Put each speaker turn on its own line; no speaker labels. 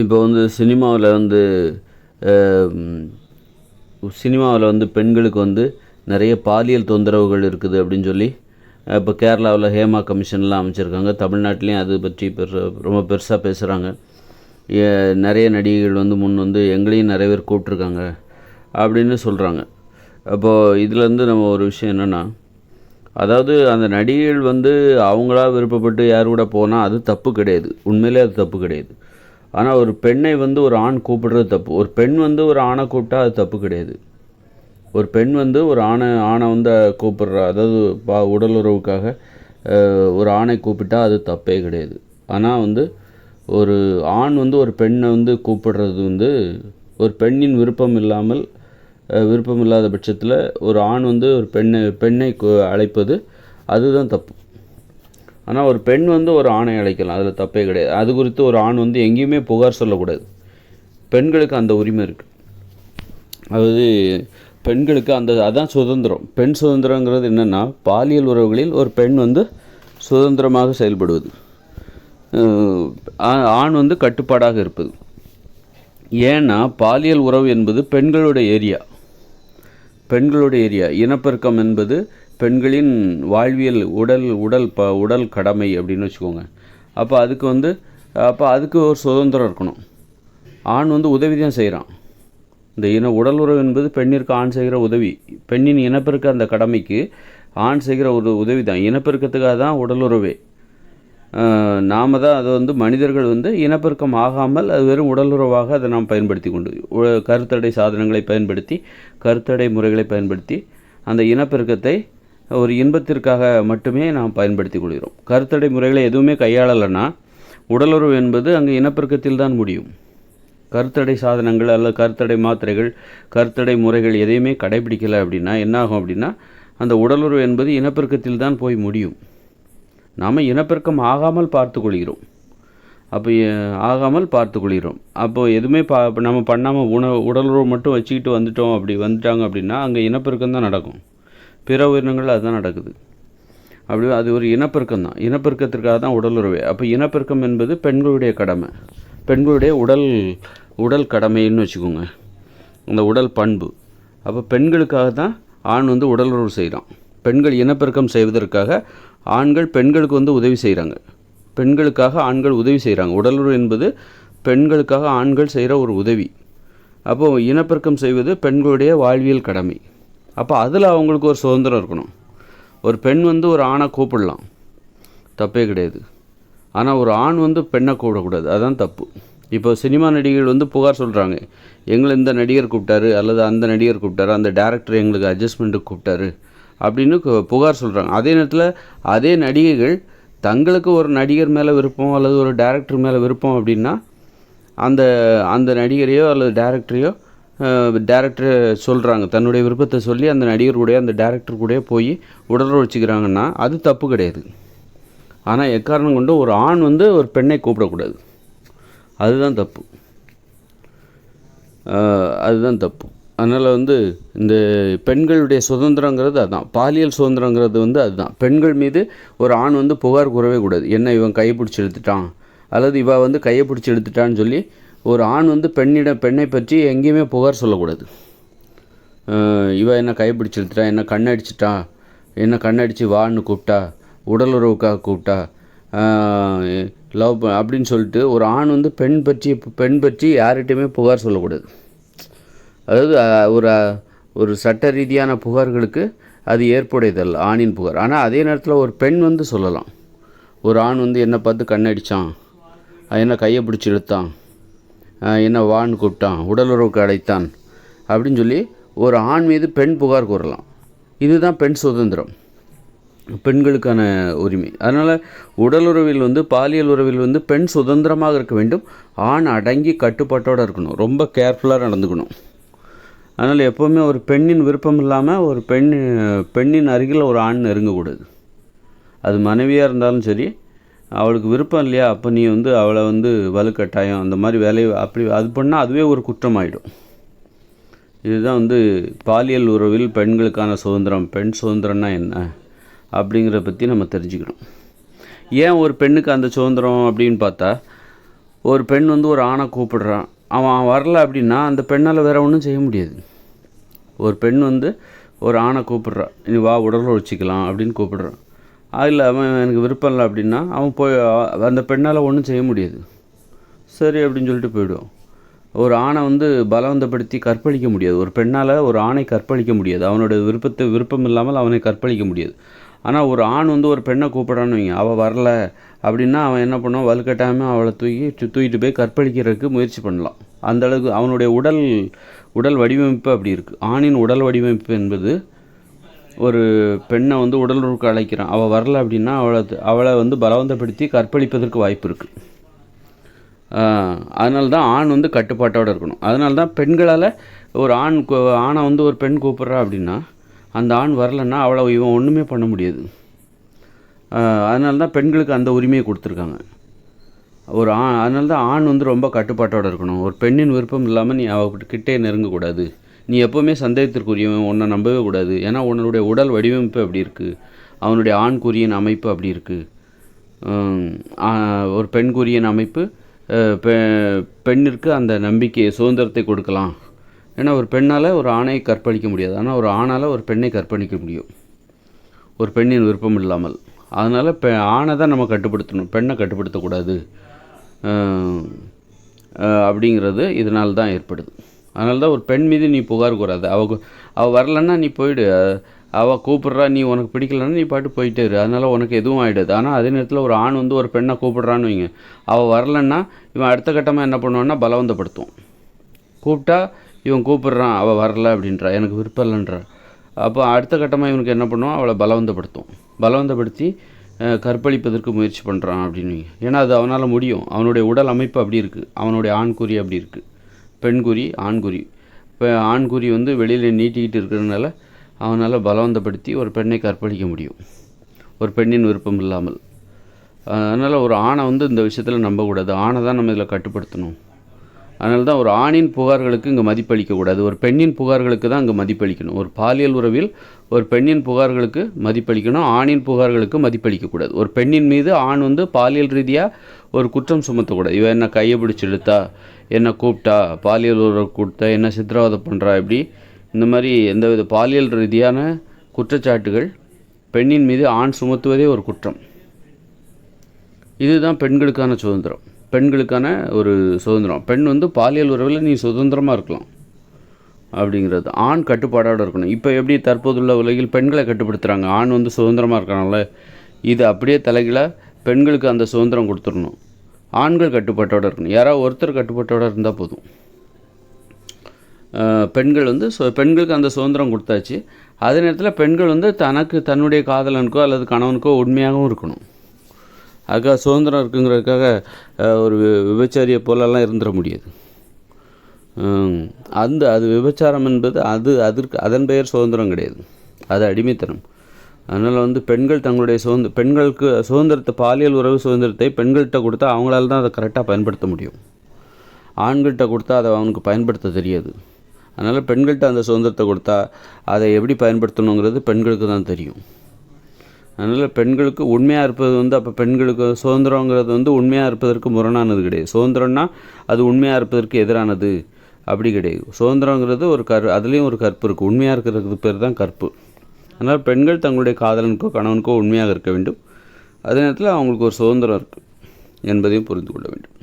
இப்போ வந்து சினிமாவில் வந்து சினிமாவில் வந்து பெண்களுக்கு வந்து நிறைய பாலியல் தொந்தரவுகள் இருக்குது அப்படின்னு சொல்லி இப்போ கேரளாவில் ஹேமா கமிஷன்லாம் அமைச்சிருக்காங்க. தமிழ்நாட்டிலையும் அது பற்றி பெரு ரொம்ப பெருசாக பேசுகிறாங்க நிறைய நடிகைகள் வந்து முன் வந்து எங்களையும் நிறைய பேர் கூப்பிட்ருக்காங்க அப்படின்னு சொல்கிறாங்க அப்போது இதுலேருந்து நம்ம ஒரு விஷயம் என்னென்னா அதாவது அந்த நடிகைகள் வந்து அவங்களா விருப்பப்பட்டு யார் கூட போனால் அது தப்பு கிடையாது. உண்மையிலே அது தப்பு கிடையாது. ஆனால் ஒரு பெண்ணை வந்து ஒரு ஆண் கூப்பிடுறது தப்பு. ஒரு பெண் வந்து ஒரு ஆணை கூப்பிட்டா அது தப்பு கிடையாது. ஒரு பெண் வந்து ஒரு ஆணை ஆணை வந்து கூப்பிடுறா அதாவது பா உடல் உறவுக்காக ஒரு ஆணை கூப்பிட்டா அது தப்பே கிடையாது. ஆனால் வந்து ஒரு ஆண் வந்து ஒரு பெண்ணை வந்து கூப்பிடுறது வந்து ஒரு பெண்ணின் விருப்பம் இல்லாமல் விருப்பம் இல்லாத பட்சத்தில் ஒரு ஆண் வந்து ஒரு பெண்ணை பெண்ணை அழைப்பது அதுதான் தப்பு. ஆனால் ஒரு பெண் வந்து ஒரு ஆணை அழைக்கலாம். அதில் தப்பே கிடையாது. அது குறித்து ஒரு ஆண் வந்து எங்கேயுமே புகார் சொல்லக்கூடாது. பெண்களுக்கு அந்த உரிமை இருக்குது அதாவது பெண்களுக்கு அந்த அதான் சுதந்திரம். பெண் சுதந்திரங்கிறது என்னென்னா பாலியல் உறவுகளில் ஒரு பெண் வந்து சுதந்திரமாக செயல்படுவது. ஆ- ஆண் வந்து கட்டுப்பாடாக இருப்பது. ஏன்னா பாலியல் உறவு என்பது பெண்களுடைய ஏரியா. பெண்களுடைய ஏரியா. இனப்பெருக்கம் என்பது பெண்களின் வாழ்வியல் உடல் உடல் ப உடல் கடமை அப்படின்னு வச்சுக்கோங்க. அப்போ அதுக்கு வந்து அப்போ அதுக்கு ஒரு சுதந்திரம் இருக்கணும். ஆண் வந்து உதவி தான் செய்கிறான் இந்த இன உடல் உறவு என்பது பெண்ணிற்கு ஆண் செய்கிற உதவி. பெண்ணின் இனப்பெருக்க அந்த கடமைக்கு ஆண் செய்கிற ஒரு உதவி தான். இனப்பெருக்கத்துக்காக தான் உடல் உறவே. நாம் தான் அதை வந்து மனிதர்கள் வந்து இனப்பெருக்கம் ஆகாமல் அது வெறும் உடலுறவாக அதை நாம் பயன்படுத்தி கொண்டு கருத்தடை சாதனங்களை பயன்படுத்தி கருத்தடை முறைகளை பயன்படுத்தி அந்த இனப்பெருக்கத்தை ஒரு இன்பத்திற்காக மட்டுமே நாம் பயன்படுத்தி கொள்கிறோம். கருத்தடை முறைகளை எதுவுமே கையாளலைன்னா உடலுறவு என்பது அங்கே இனப்பெருக்கத்தில் தான் முடியும். கருத்தடை சாதனங்கள் அல்லது கருத்தடை மாத்திரைகள் கருத்தடை முறைகள் எதையுமே கடைபிடிக்கலை அப்படின்னா என்னாகும் அப்படின்னா அந்த உடலுறவு என்பது இனப்பெருக்கத்தில் தான் போய் முடியும். நாம் இனப்பெருக்கம் ஆகாமல் பார்த்து கொள்கிறோம். அப்போ ஆகாமல் பார்த்து கொள்கிறோம். அப்போ எதுவுமே பா நம்ம பண்ணாமல் உணவு உடலுறவு மட்டும் வச்சுக்கிட்டு வந்துட்டோம் அப்படி வந்துட்டாங்க அப்படின்னா அங்கே இனப்பெருக்கம் தான் நடக்கும். பிற உயிரினங்கள் அதுதான் நடக்குது. அப்படி அது ஒரு இனப்பெருக்கம் தான். இனப்பெருக்கத்திற்காக தான் உடலுறவே அப்போ இனப்பெருக்கம் என்பது பெண்களுடைய கடமை. பெண்களுடைய உடல் உடல் கடமைன்னு வச்சுக்கோங்க. அந்த உடல் பண்பு. அப்போ பெண்களுக்காக தான் ஆண் வந்து உடலுறவு செய்கிறான் பெண்கள் இனப்பெருக்கம் செய்வதற்காக ஆண்கள் பெண்களுக்கு வந்து உதவி செய்கிறாங்க பெண்களுக்காக ஆண்கள் உதவி செய்கிறாங்க உடலுறவு என்பது பெண்களுக்காக ஆண்கள் செய்கிற ஒரு உதவி. அப்போது இனப்பெருக்கம் செய்வது பெண்களுடைய வாழ்வியல் கடமை. அப்போ அதில் அவங்களுக்கு ஒரு சுதந்திரம் இருக்கணும். ஒரு பெண் வந்து ஒரு ஆணை கூப்பிடலாம். தப்பே கிடையாது. ஆனால் ஒரு ஆண் வந்து பெண்ணை கூப்பிடக்கூடாது. அதுதான் தப்பு. இப்போ சினிமா நடிகர்கள் வந்து புகார் சொல்கிறாங்க எங்களை இந்த நடிகர் கூப்பிட்டாரு அல்லது அந்த நடிகர் கூப்பிட்டாரு அந்த டேரக்டர் எங்களுக்கு அட்ஜஸ்ட்மெண்ட்டுக்கு கூப்பிட்டாரு அப்படின்னு புகார் சொல்கிறாங்க அதே நேரத்தில் அதே நடிகைகள் தங்களுக்கு ஒரு நடிகர் மேலே விருப்பம் அல்லது ஒரு டேரக்டர் மேலே விருப்பம் அப்படின்னா அந்த அந்த நடிகரையோ அல்லது டேரக்டரையோ டேரக்டர் சொல்கிறாங்க தன்னுடைய விருப்பத்தை சொல்லி அந்த நடிகர் கூட அந்த டேரக்டர் கூட போய் உடலுறவு அது தப்பு கிடையாது. ஆனால் எக்காரணம் கொண்டு ஒரு ஆண் வந்து ஒரு பெண்ணை கூப்பிடக்கூடாது. அதுதான் தப்பு. அதுதான் தப்பு. அதனால் வந்து இந்த பெண்களுடைய சுதந்திரங்கிறது அதுதான் பாலியல் சுதந்திரங்கிறது வந்து அதுதான். பெண்கள் மீது ஒரு ஆண் வந்து புகார் கூறவே கூடாது. என்ன இவன் கையை பிடிச்சி எடுத்துட்டான் அல்லது இவள் வந்து கையை பிடிச்சி எடுத்துட்டான்னு சொல்லி ஒரு ஆண் வந்து பெண்ணிடம் பெண்ணை பற்றி எங்கேயுமே புகார் சொல்லக்கூடாது. ஆஹ் இவ என்ன கையை பிடிச்சி என்ன கண்ணடிச்சிட்டா என்ன கண்ணடிச்சு வான்னு கூப்பிட்டா உடல் உறவுக்காக கூப்பிட்டா லவ் அப்படின்னு சொல்லிட்டு ஒரு ஆண் வந்து பெண் பற்றி பெண் பற்றி யார்கிட்டையுமே புகார் சொல்லக்கூடாது. அதாவது ஒரு ஒரு சட்ட ரீதியான புகார்களுக்கு அது ஏற்புடையதல்ல ஆணின் புகார். ஆனால் அதே நேரத்தில் ஒரு பெண் வந்து சொல்லலாம். ஒரு ஆண் வந்து என்னை பார்த்து கண்ணடிச்சான் என்ன கையை பிடிச்சி இழுத்தான் என்ன வான்னு கூப்பிட்டான் உடலுறவுக்கு அழைத்தான் அப்படின்னு சொல்லி ஒரு ஆண் மீது பெண் புகார் கூறலாம். இதுதான் பெண் சுதந்திரம். பெண்களுக்கான உரிமை. அதனால் உடலுறவில் வந்து பாலியல் உறவில் வந்து பெண் சுதந்திரமாக இருக்க வேண்டும். ஆண் அடங்கி கட்டுப்பாட்டோடு இருக்கணும். ரொம்ப கேர்ஃபுல்லாக நடந்துக்கணும். அதனால் எப்போவுமே ஒரு பெண்ணின் விருப்பம் இல்லாமல் ஒரு பெண் பெண்ணின் அருகில் ஒரு ஆண் நெருங்கக்கூடாது. அது மனைவியாக இருந்தாலும் சரி அவளுக்கு விருப்பம் இல்லையா? அப்போ நீ வந்து அவளை வந்து வலுக்கட்டாயம் அந்த மாதிரி வேலையை அப்படி அது பண்ணால் அதுவே ஒரு குற்றமாயிடும். இதுதான் வந்து பாலியல் உறவில் பெண்களுக்கான சுதந்திரம். பெண் சுதந்திரம்னா என்ன? அப்படிங்கிறத பற்றி நம்ம தெரிஞ்சுக்கணும். ஏன் ஒரு பெண்ணுக்கு அந்த சுதந்திரம் அப்படின்னு பார்த்தா ஒரு பெண் வந்து ஒரு ஆணை கூப்பிடுறான். அவன் வரல அப்படின்னா அந்த பெண்ணால் வேறு ஒன்றும் செய்ய முடியாது. ஒரு பெண் வந்து ஒரு ஆணை கூப்பிடுறான் நீ வா உடல் உழைச்சிக்கலாம் அப்படின்னு கூப்பிடுறான் அதில் அவன் எனக்கு விருப்பம் இல்லை அப்படின்னா அவன் போய் அந்த பெண்ணால் ஒன்றும் செய்ய முடியாது. சரி அப்படின்னு சொல்லிட்டு போயிடுவோம் ஒரு ஆணை வந்து பலவந்தப்படுத்தி கற்பழிக்க முடியாது. ஒரு பெண்ணால் ஒரு ஆணை கற்பழிக்க முடியாது. அவனோட விருப்பத்தை விருப்பம் இல்லாமல் அவனை கற்பழிக்க முடியாது. ஆனால் ஒரு ஆண் வந்து ஒரு பெண்ணை கூப்பிடான்னு வைங்க அவள் வரல அப்படின்னா அவன் என்ன பண்ணுவான்? வலுக்கட்டாமல் அவளை தூக்கி தூக்கிட்டு போய் கற்பழிக்கிறதுக்கு முயற்சி பண்ணலாம். அந்த அளவுக்கு அவனுடைய உடல் உடல் வடிவமைப்பு அப்படி இருக்குது ஆணின் உடல் வடிவமைப்பு என்பது ஒரு பெண்ணை வந்து உடல் அழைக்கிறான். அவள் வரல அப்படின்னா அவளை அவளை வந்து பலவந்தப்படுத்தி கற்பழிப்பதற்கு வாய்ப்பு இருக்குது அதனால தான் ஆண் வந்து கட்டுப்பாட்டோடு இருக்கணும். அதனால தான் பெண்களால் ஒரு ஆண் ஆணை வந்து ஒரு பெண் கூப்பிட்றா அப்படின்னா அந்த ஆண் வரலன்னா அவளை இவன் ஒன்றுமே பண்ண முடியாது. அதனால தான் பெண்களுக்கு அந்த உரிமையை கொடுத்துருக்காங்க. ஒரு ஆ அதனால தான் ஆண் வந்து ரொம்ப கட்டுப்பாட்டோடு இருக்கணும். ஒரு பெண்ணின் விருப்பம் இல்லாமல் நீ அவ கிட்டே நெருங்கக்கூடாது. நீ எப்போவுமே சந்தேகத்திற்குரியவன் உன்னை நம்பவே கூடாது. ஏன்னா உன்னுடைய உடல் வடிவமைப்பு அப்படி இருக்குது அவனுடைய ஆண் குறியின் அமைப்பு அப்படி இருக்குது ஒரு பெண் குறியின் அமைப்பு பெ- பெண்ணிற்கு அந்த நம்பிக்கை சுதந்திரத்தை கொடுக்கலாம். ஏன்னா ஒரு பெண்ணால் ஒரு ஆணை கற்பழிக்க முடியாது. ஆனால் ஒரு ஆணால் ஒரு பெண்ணை கற்பழிக்க முடியும். ஒரு பெண்ணின் விருப்பம் இல்லாமல். அதனால் பெ ஆணை தான் நம்ம கட்டுப்படுத்தணும். பெண்ணை கட்டுப்படுத்தக்கூடாது. அப்படிங்கிறது இதனால் தான் ஏற்படுது. அதனால தான் ஒரு பெண் மீது நீ புகார் கூறாது. அவள் அவள் வரலன்னா நீ போயிடு. அவள் கூப்பிட்றா நீ உனக்கு பிடிக்கலன்னா நீ பாட்டு போயிட்டே இரு. அதனால உனக்கு எதுவும் ஆகிடுது ஆனால் அதே நேரத்தில் ஒரு ஆண் வந்து ஒரு பெண்ணை கூப்பிட்றான்னு வைங்க. அவள் வரலன்னா இவன் அடுத்த கட்டமாக என்ன பண்ணுவான்னா பலவந்தப்படுத்தும் கூப்பிட்டா இவன் கூப்பிட்றான் அவள் வரல அப்படின்றா. எனக்கு விருப்பம் இல்லைன்றா. அப்போ அடுத்த கட்டமாக இவனுக்கு என்ன பண்ணுவான்? அவளை பலவந்தப்படுத்தும் பலவந்தப்படுத்தி கற்பழிப்பதற்கு முயற்சி பண்ணுறான் அப்படின்னு ஏன்னா அது அவனால் முடியும். அவனுடைய உடல் அமைப்பு அப்படி இருக்குது அவனுடைய ஆண்குறி அப்படி இருக்குது பெண்குறி ஆண்குறி. இப்போ ஆண்குறி வந்து வெளியில் நீட்டிக்கிட்டு இருக்கிறதுனால அவனால் பலவந்தப்படுத்தி ஒரு பெண்ணை கற்பழிக்க முடியும். ஒரு பெண்ணின் விருப்பம் இல்லாமல். அதனால் ஒரு ஆணை வந்து இந்த விஷயத்தில் நம்பக்கூடாது. ஆணை தான் நம்ம இதில் கட்டுப்படுத்தணும். அதனால தான் ஒரு ஆணின் புகார்களுக்கு இங்கே மதிப்பளிக்கக்கூடாது ஒரு பெண்ணின் புகார்களுக்கு தான் இங்கே மதிப்பளிக்கணும். ஒரு பாலியல் உறவில் ஒரு பெண்ணின் புகார்களுக்கு மதிப்பளிக்கணும் ஆணின் புகார்களுக்கு மதிப்பளிக்கக்கூடாது ஒரு பெண்ணின் மீது ஆண் வந்து பாலியல் ரீதியாக ஒரு குற்றம் சுமத்தக்கூடாது. இவன் என்ன கையை பிடிச்சி இழுத்தா என்ன கூப்பிட்டா பாலியல் உறவு கூப்பிட்டா என்ன சித்திரவதை பண்ணுறா இப்படி இந்த மாதிரி எந்தவித பாலியல் ரீதியான குற்றச்சாட்டுகள் பெண்ணின் மீது ஆண் சுமத்துவதே ஒரு குற்றம். இதுதான் பெண்களுக்கான சுதந்திரம். பெண்களுக்கான ஒரு சுதந்திரம். பெண் வந்து பாலியல் உறவில் நீ சுதந்திரமாக இருக்கலாம். அப்படிங்கிறது. ஆண் கட்டுப்பாடோடு இருக்கணும். இப்போ எப்படி தற்போதுள்ள உலகில் பெண்களை கட்டுப்படுத்துகிறாங்க ஆண் வந்து சுதந்திரமாக இருக்காங்கல்ல. இது அப்படியே தலைகீழாக பெண்களுக்கு அந்த சுதந்திரம் கொடுத்துடணும். ஆண்கள் கட்டுப்பாட்டோடு இருக்கணும். யாராவது ஒருத்தர் கட்டுப்பாட்டோடு இருந்தால் போதும். பெண்கள் வந்து சு பெண்களுக்கு அந்த சுதந்திரம் கொடுத்தாச்சு. அதே நேரத்தில் பெண்கள் வந்து தனக்கு தன்னுடைய காதலனுக்கோ அல்லது கணவனுக்கோ உண்மையாகவும் இருக்கணும். அதுக்காக சுதந்திரம் இருக்குங்கிறதுக்காக ஒரு வி- விபச்சாரியை போலெல்லாம் இருந்துட முடியாது. அந்த அது விபச்சாரம் என்பது அது அதற்கு அதன் பெயர் சுதந்திரம் கிடையாது. அது அடிமைத்தனம். அதனால் வந்து பெண்கள் தங்களுடைய சுதந்திர பெண்களுக்கு சுதந்திரத்தை பாலியல் உறவு சுதந்திரத்தை பெண்கள்கிட்ட கொடுத்தா அவங்களால தான் அதை கரெக்டாக பயன்படுத்த முடியும். ஆண்கள்கிட்ட கொடுத்தா அதை அவனுக்கு பயன்படுத்த தெரியாது. அதனால் பெண்கள்கிட்ட அந்த சுதந்திரத்தை கொடுத்தா அதை எப்படி பயன்படுத்தணுங்கிறது பெண்களுக்கு தான் தெரியும். அதனால் பெண்களுக்கு உண்மையாக இருப்பது வந்து அப்போ பெண்களுக்கு சுதந்திரங்கிறது வந்து உண்மையாக இருப்பதற்கு முரணானது கிடையாது. சுதந்திரம்னா அது உண்மையாக இருப்பதற்கு எதிரானது. அப்படி கிடையாது. சுதந்திரங்கிறது ஒரு கரு அதுலேயும் ஒரு கற்பு இருக்குது உண்மையாக இருக்கிறதுக்கு பேர் தான் கற்பு. அதனால் பெண்கள் தங்களுடைய காதலனுக்கோ கணவனுக்கோ உண்மையாக இருக்க வேண்டும். அதே நேரத்தில் அவங்களுக்கு ஒரு சுதந்திரம் இருக்குது என்பதையும் புரிந்து கொள்ள வேண்டும்.